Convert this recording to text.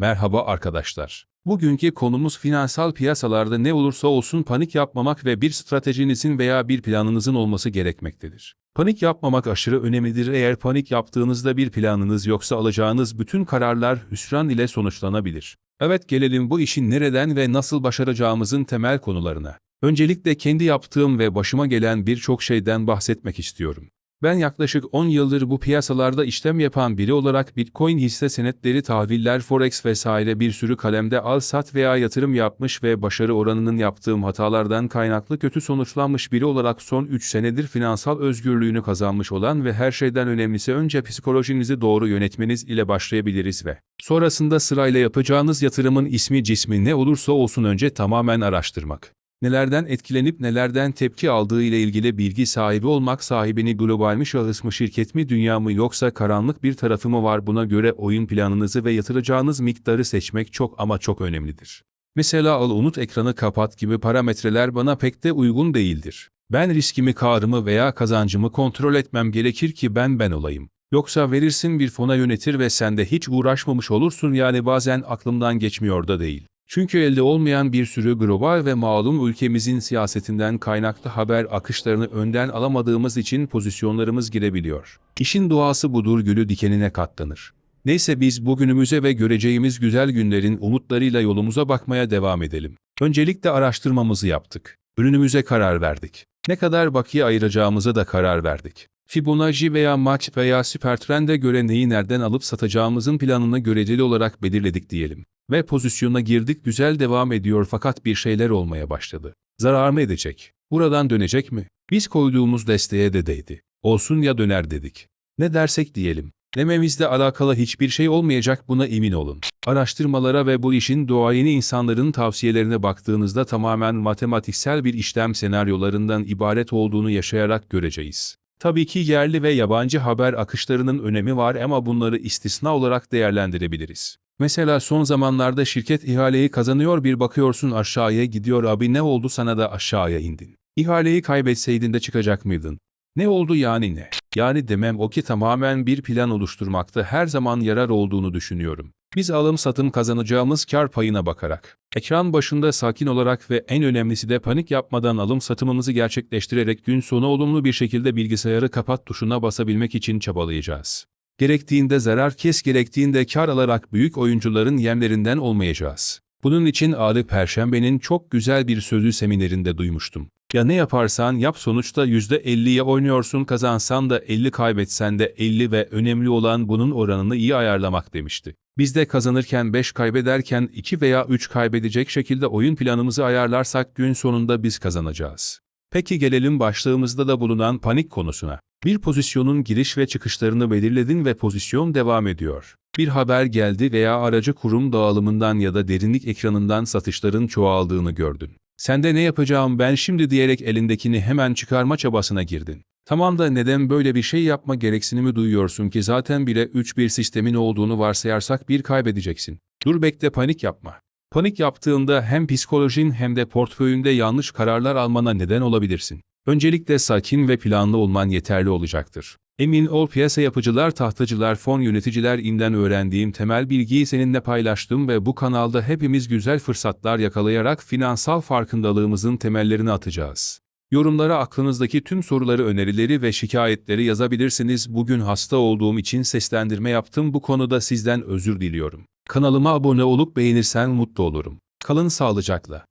Merhaba arkadaşlar. Bugünkü konumuz finansal piyasalarda ne olursa olsun panik yapmamak ve bir stratejinizin veya bir planınızın olması gerekmektedir. Panik yapmamak aşırı önemlidir. Eğer panik yaptığınızda bir planınız yoksa alacağınız bütün kararlar hüsran ile sonuçlanabilir. Evet gelelim bu işin nereden ve nasıl başaracağımızın temel konularına. Öncelikle kendi yaptığım ve başıma gelen birçok şeyden bahsetmek istiyorum. Ben yaklaşık 10 yıldır bu piyasalarda işlem yapan biri olarak Bitcoin hisse senetleri, tahviller, forex vesaire bir sürü kalemde al sat veya yatırım yapmış ve başarı oranının yaptığım hatalardan kaynaklı kötü sonuçlanmış biri olarak son 3 senedir finansal özgürlüğünü kazanmış olan ve her şeyden önemlisi önce psikolojinizi doğru yönetmeniz ile başlayabiliriz ve sonrasında sırayla yapacağınız yatırımın ismi cismi ne olursa olsun önce tamamen araştırmak nelerden etkilenip nelerden tepki aldığı ile ilgili bilgi sahibi olmak sahibini global mi şahıs mı şirket mi dünya mı yoksa karanlık bir tarafı mı var buna göre oyun planınızı ve yatıracağınız miktarı seçmek çok ama çok önemlidir. Mesela al unut ekranı kapat gibi parametreler bana pek de uygun değildir. Ben riskimi karımı veya kazancımı kontrol etmem gerekir ki ben ben olayım. Yoksa verirsin bir fona yönetir ve sen de hiç uğraşmamış olursun yani bazen aklımdan geçmiyor da değil. Çünkü elde olmayan bir sürü global ve malum ülkemizin siyasetinden kaynaklı haber akışlarını önden alamadığımız için pozisyonlarımız girebiliyor. İşin doğası budur gülü dikenine katlanır. Neyse biz bugünümüze ve göreceğimiz güzel günlerin umutlarıyla yolumuza bakmaya devam edelim. Öncelikle araştırmamızı yaptık. Ürünümüze karar verdik. Ne kadar bakiye ayıracağımıza da karar verdik. Fibonacci veya maç veya süpertrende göre neyi nereden alıp satacağımızın planını göreceli olarak belirledik diyelim. Ve pozisyona girdik güzel devam ediyor fakat bir şeyler olmaya başladı. Zarar mı edecek? Buradan dönecek mi? Biz koyduğumuz desteğe de değdi. Olsun ya döner dedik. Ne dersek diyelim. Dememizle alakalı hiçbir şey olmayacak buna emin olun. Araştırmalara ve bu işin doğayeni insanların tavsiyelerine baktığınızda tamamen matematiksel bir işlem senaryolarından ibaret olduğunu yaşayarak göreceğiz. Tabii ki yerli ve yabancı haber akışlarının önemi var ama bunları istisna olarak değerlendirebiliriz. Mesela son zamanlarda şirket ihaleyi kazanıyor bir bakıyorsun aşağıya gidiyor abi ne oldu sana da aşağıya indin. İhaleyi kaybetseydin de çıkacak mıydın? Ne oldu yani ne? Yani demem o ki tamamen bir plan oluşturmakta her zaman yarar olduğunu düşünüyorum. Biz alım satım kazanacağımız kar payına bakarak, ekran başında sakin olarak ve en önemlisi de panik yapmadan alım satımımızı gerçekleştirerek gün sonu olumlu bir şekilde bilgisayarı kapat tuşuna basabilmek için çabalayacağız. Gerektiğinde zarar kes gerektiğinde kar alarak büyük oyuncuların yemlerinden olmayacağız. Bunun için Ali Perşembe'nin çok güzel bir sözü seminerinde duymuştum. Ya ne yaparsan yap sonuçta %50'ye oynuyorsun kazansan da 50 kaybetsen de 50 ve önemli olan bunun oranını iyi ayarlamak demişti. Biz de kazanırken 5 kaybederken 2 veya 3 kaybedecek şekilde oyun planımızı ayarlarsak gün sonunda biz kazanacağız. Peki gelelim başlığımızda da bulunan panik konusuna. Bir pozisyonun giriş ve çıkışlarını belirledin ve pozisyon devam ediyor. Bir haber geldi veya aracı kurum dağılımından ya da derinlik ekranından satışların çoğaldığını gördün. Sen de ne yapacağım ben şimdi diyerek elindekini hemen çıkarma çabasına girdin. Tamam da neden böyle bir şey yapma gereksinimi duyuyorsun ki zaten bile 3-1 sistemin olduğunu varsayarsak bir kaybedeceksin. Dur bekle panik yapma. Panik yaptığında hem psikolojin hem de portföyünde yanlış kararlar almana neden olabilirsin. Öncelikle sakin ve planlı olman yeterli olacaktır. Emin ol piyasa yapıcılar, tahtacılar, fon yöneticiler inden öğrendiğim temel bilgiyi seninle paylaştım ve bu kanalda hepimiz güzel fırsatlar yakalayarak finansal farkındalığımızın temellerini atacağız. Yorumlara aklınızdaki tüm soruları, önerileri ve şikayetleri yazabilirsiniz. Bugün hasta olduğum için seslendirme yaptım. Bu konuda sizden özür diliyorum. Kanalıma abone olup beğenirsen mutlu olurum. Kalın sağlıcakla.